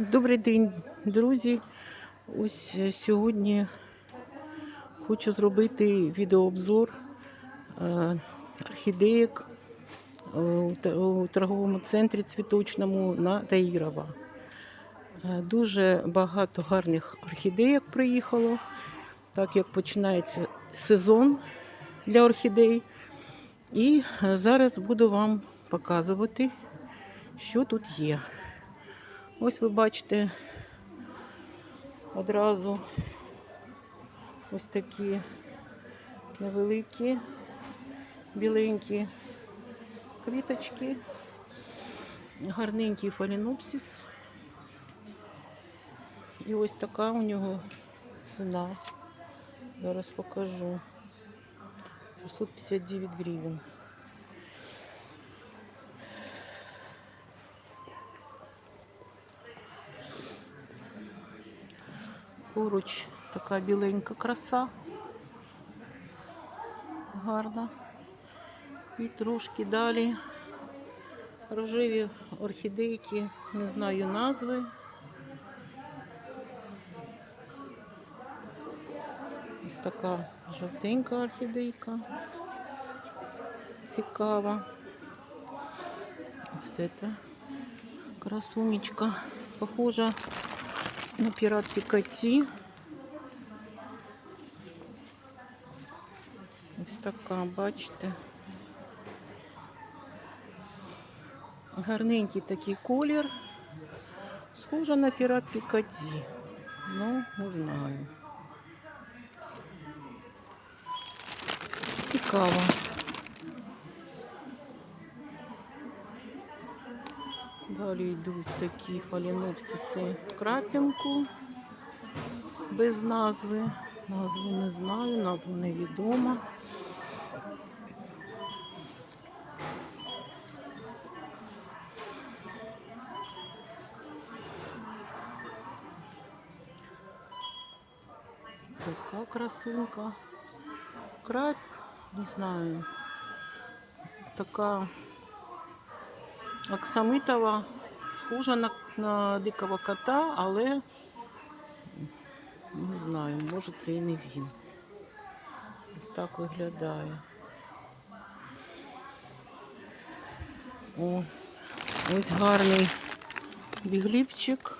Добрий день, друзі. Ось е, сьогодні хочу зробити відеообзор е, орхідеїк е, у торговому центрі цвіточному на Таїрова. Дуже багато гарних орхідеїк приїхало, так як починається сезон для орхідей. І зараз буду вам показувати, що тут є. Ось ви бачите одразу ось такі невеликі, біленькі квіточки, гарненький фалінопсис. І ось така у нього ціна. Зараз покажу. 659 гривень. Поруч така біленька краса. Гарна. І трошки далі. Рожеві орхідейки, не знаю назви. Ось така жовтенька орхідейка. Цікава. Ось це красунечка. Похожа на пірат Пікаті. Ось така, бачите. Гарненький такий колір. Схожа на пірат Пікаті. Ну, не знаю. Цікаво. Далі йдуть такі фалінопсиси крапінку без назви. Назву не знаю, назву невідома. Така красунка. Крап, не знаю. Така оксамитова, схожа на, на дикого кота, але не знаю, може це і не він. Ось так виглядає. О, ось гарний бігліпчик.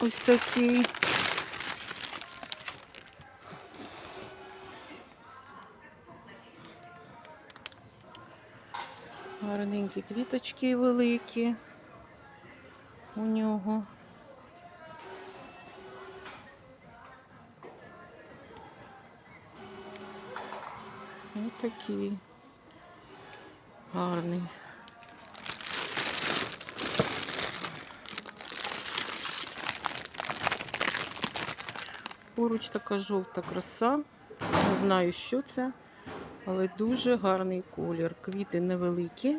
Ось такий. Гарненькі квіточки великі у нього. Ось такий гарний. Поруч така жовта краса. Не знаю, що це, але дуже гарний колір. Квіти невеликі,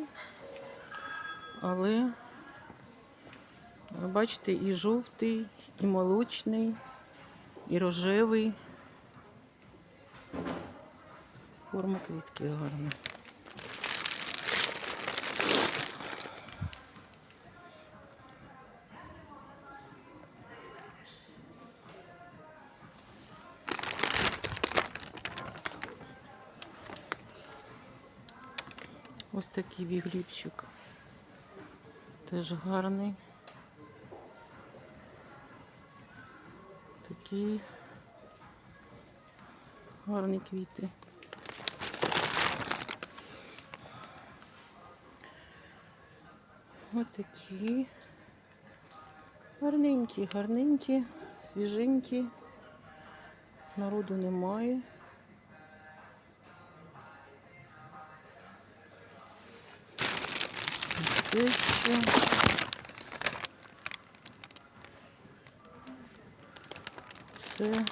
але ви бачите, і жовтий, і молочний, і рожевий. Форма квітки гарна. Ось такий бігліпчик. Теж гарний. Такі гарні квіти. Ось такі. Гарненькі, гарненькі, свіженькі. Народу немає. Це ще. Це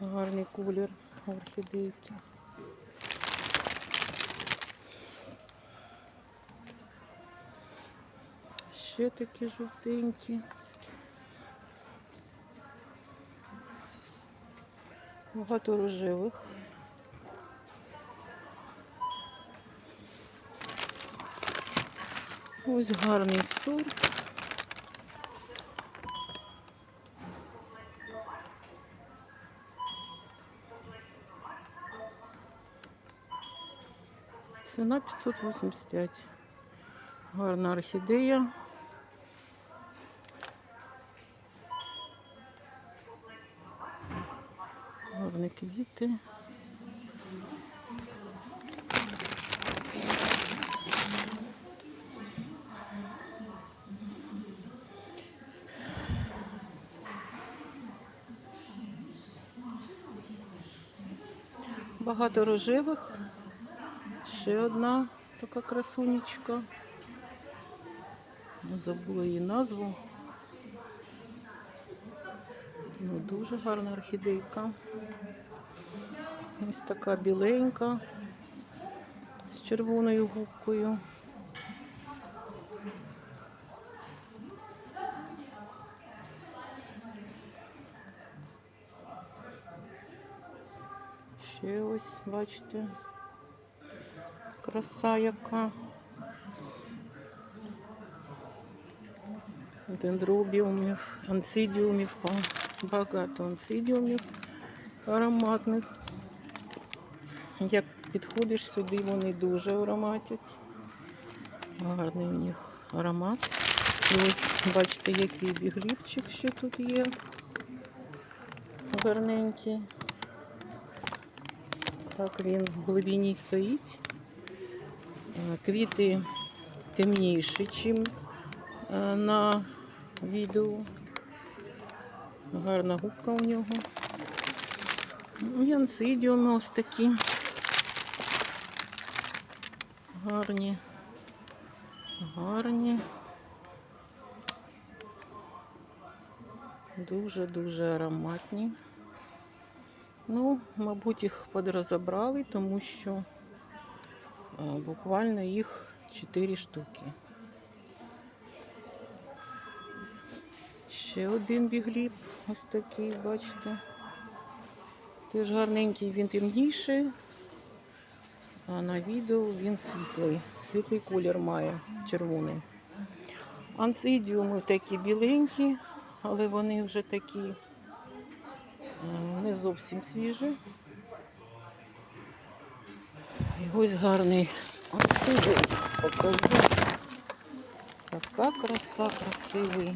гарний колір орхідейки. Ще такі жовтенькі. Багато рожевих. Ось гарний сорт. Ціна 585. Гарна орхідея. Гарні квіти. Багато рожевих. Ще одна така красунечка. Забула її назву. Ну, дуже гарна орхідейка. Ось така біленька з червоною губкою. Ще ось, бачите, краса яка. Дендробіумів, ансидіумів, багато ансидіумів ароматних. Як підходиш сюди, вони дуже ароматять. Гарний у них аромат. І ось бачите, який бігліпчик ще тут є. Гарненький. Так він в глибині стоїть. Е, Квіти темніші, ніж на відео. Гарна губка у нього. Ну, і ансидіуми ось такі. Гарні. Гарні. Дуже-дуже ароматні. Ну, мабуть, їх подрозобрали, тому що е, буквально їх 4 штуки. Ще один бігліп, ось такий, бачите. Теж гарненький, він темніший, а на відео він світлий. Світлий колір має, червоний. Ансидіуми такі біленькі, але вони вже такі е, не зовсім свіжі. І ось гарний ансидіум покажу. Така краса красивий.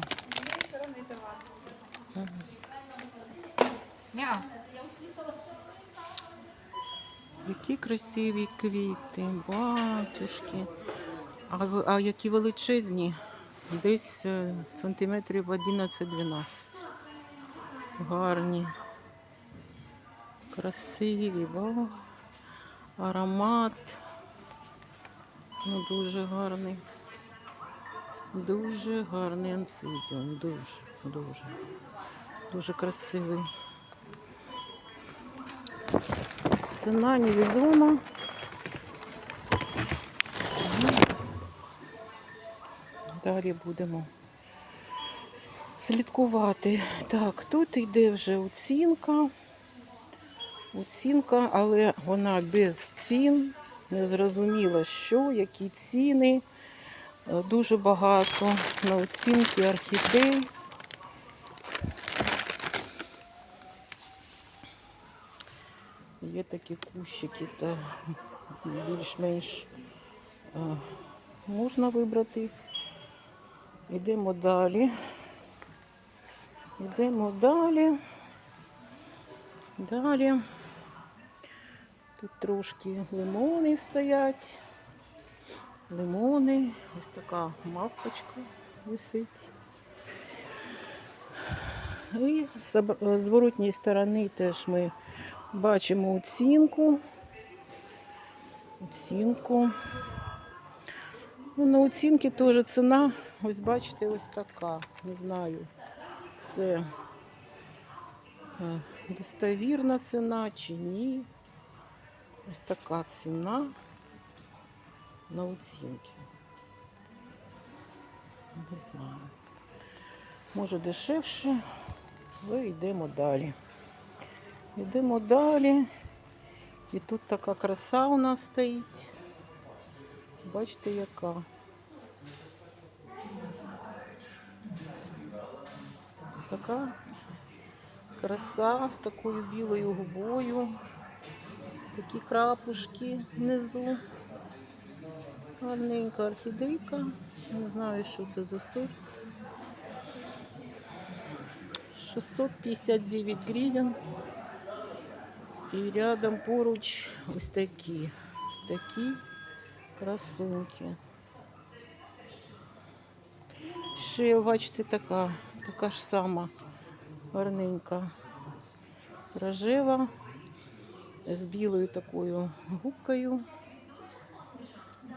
Які красиві квіти, батюшки. А, а які величезні? Десь е, сантиметрів 11-12. Гарні. Красиві, бо аромат. Ну, дуже гарний. Дуже гарний ансидіум. Дуже, дуже. Дуже красивий. Ціна невідома. Далі будемо слідкувати. Так, тут йде вже оцінка. Оцінка, але вона без цін. Не зрозуміло, що, які ціни. Е, Дуже багато на оцінки орхідей. Є такі кущики, та більш-менш е, можна вибрати. Йдемо далі. Йдемо далі. Далі. Тут трошки лимони стоять. Лимони. Ось така мавпочка висить. І з об- з зворотньої сторони теж ми бачимо оцінку. Оцінку. Ну, на оцінки теж ціна, ось бачите, ось така. Не знаю, це е, достовірна ціна чи ні. Ось така ціна на оцінки. Не знаю. Може дешевше, але йдемо далі. Йдемо далі. І тут така краса у нас стоїть. Бачите, яка. Така краса з такою білою губою. Такі крапушки внизу. Гарненька орхідейка. Не знаю, що це за сорт. 659 гривень. І рядом поруч ось такі. Ось такі красунки. Ще, бачите, така, така ж сама гарненька рожева з білою такою губкою.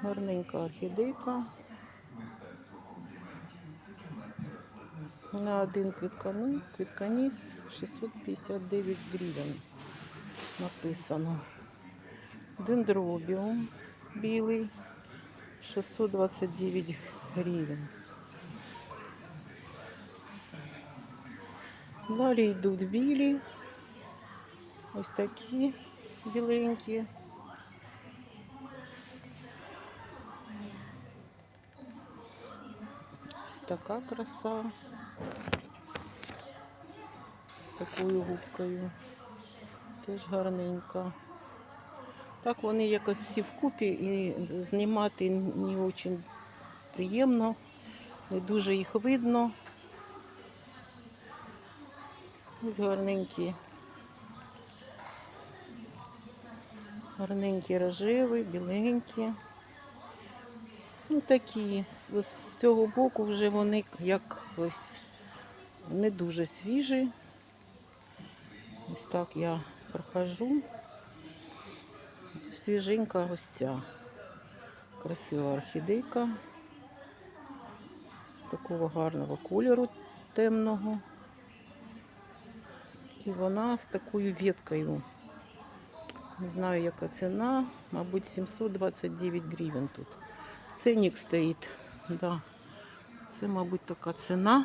Гарненька орхідейка. На один квітканіс 659 гривень написано. Дендробіум білий 629 гривень. Далі йдуть білі. Ось такі біленькі. Ось така краса. Такою губкою. Теж гарненька. Так вони якось всі вкупі і знімати не дуже приємно, не дуже їх видно. Ось гарненькі. Гарненькі рожеві, біленькі. Ну такі. З цього боку вже вони як ось не дуже свіжі. Ось так я прохожу. Свіженька ця. Красива орхідейка. Такого гарного кольору темного. І вона з такою веткою. Не знаю, яка ціна. Мабуть, 729 гривень тут. Ценник стоїть. Да. Це, мабуть, така ціна.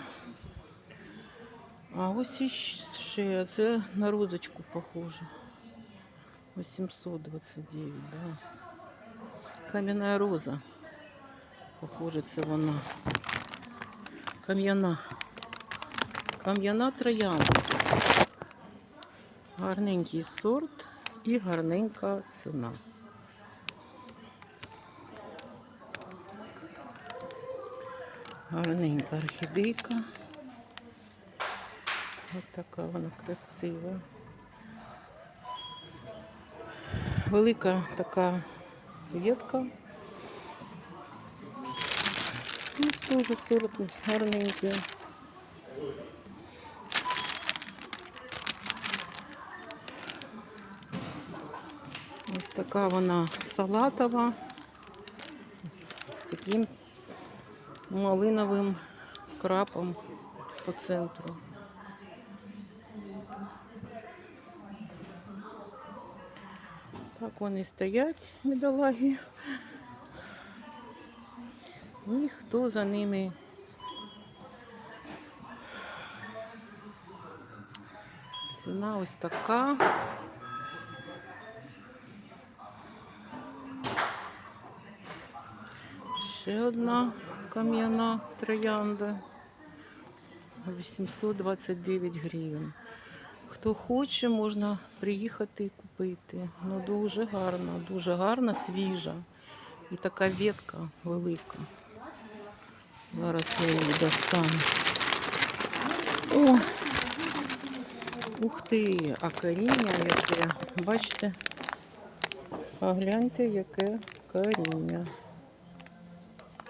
А ось іще, це на розочку похоже. 829, да. Кам'яна роза. Похоже, це вона. Кам'яна. Кам'яна троянда. Гарненький сорт і гарненька ціна. Гарненька орхідейка. Ось така вона красива. Велика така ветка. Ось теж сорт гарненький. Ось така вона салатова з таким малиновим крапом по центру. Так вони стоять, бідолаги. І хто за ними ціна ось така. Ще одна кам'яна троянда. 829 гривень. Хто хоче, можна приїхати і купити. Ну дуже гарна, дуже гарна, свіжа. І така ветка велика. Зараз я її достану. О! Ух ти, а коріння яке. Бачите? А гляньте, яке коріння.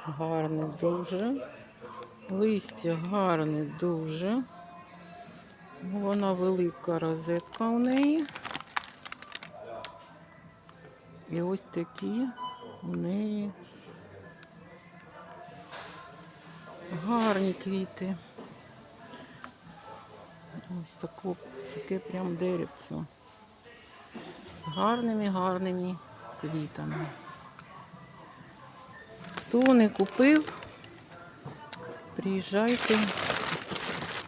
Гарне дуже. Листя гарне дуже. Вона велика розетка у неї. І ось такі у неї гарні квіти. Ось таку, таке прям деревце. З гарними, гарними квітами. Хто не купив, приїжджайте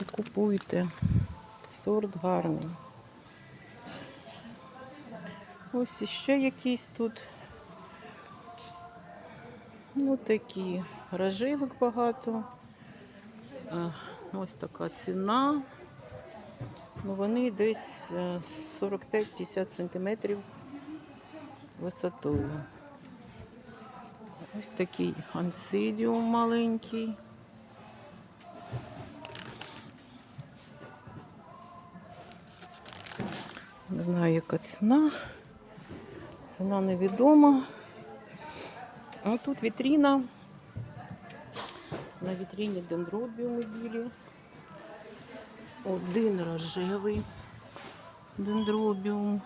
і купуйте. Сорт гарний. Ось іще якісь тут. Ну такі. Рожевик багато. Ось така ціна. Ну, вони десь е, 45-50 сантиметрів висотою. Ось такий ансидіум маленький. Не знаю, яка ціна. Ціна невідома. А тут вітріна. На вітріні дендробіуми білі. Один рожевий дендробіум.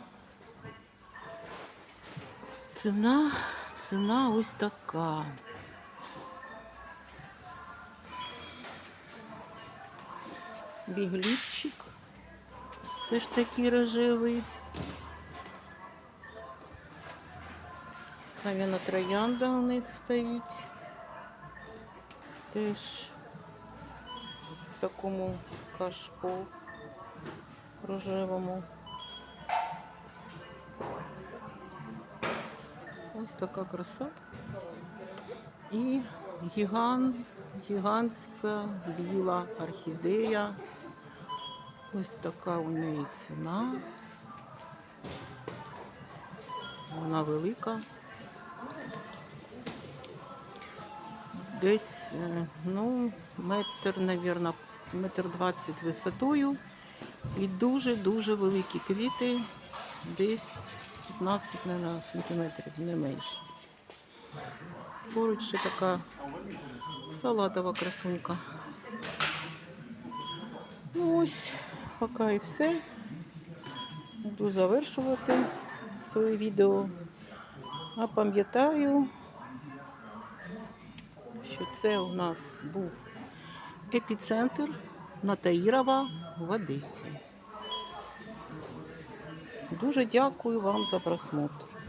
Ціна, ціна ось така. Бігліпчик. Теж такий рожевий. Навіть троянда у них стоїть. Теж в такому кашпо рожевому. Ось така краса. І гігант, гігантська біла орхідея. Ось така у неї ціна. Вона велика. Десь, е, ну, метр, мабуть, метр двадцять висотою. І дуже-дуже великі квіти. Десь 15 наверное, сантиметрів, не менше. Поруч ще така салатова красунька. Ну ось, поки і все. Буду завершувати своє відео. А пам'ятаю, що це у нас був епіцентр Натаїрова в Одесі. Дуже дякую вам за просмотр.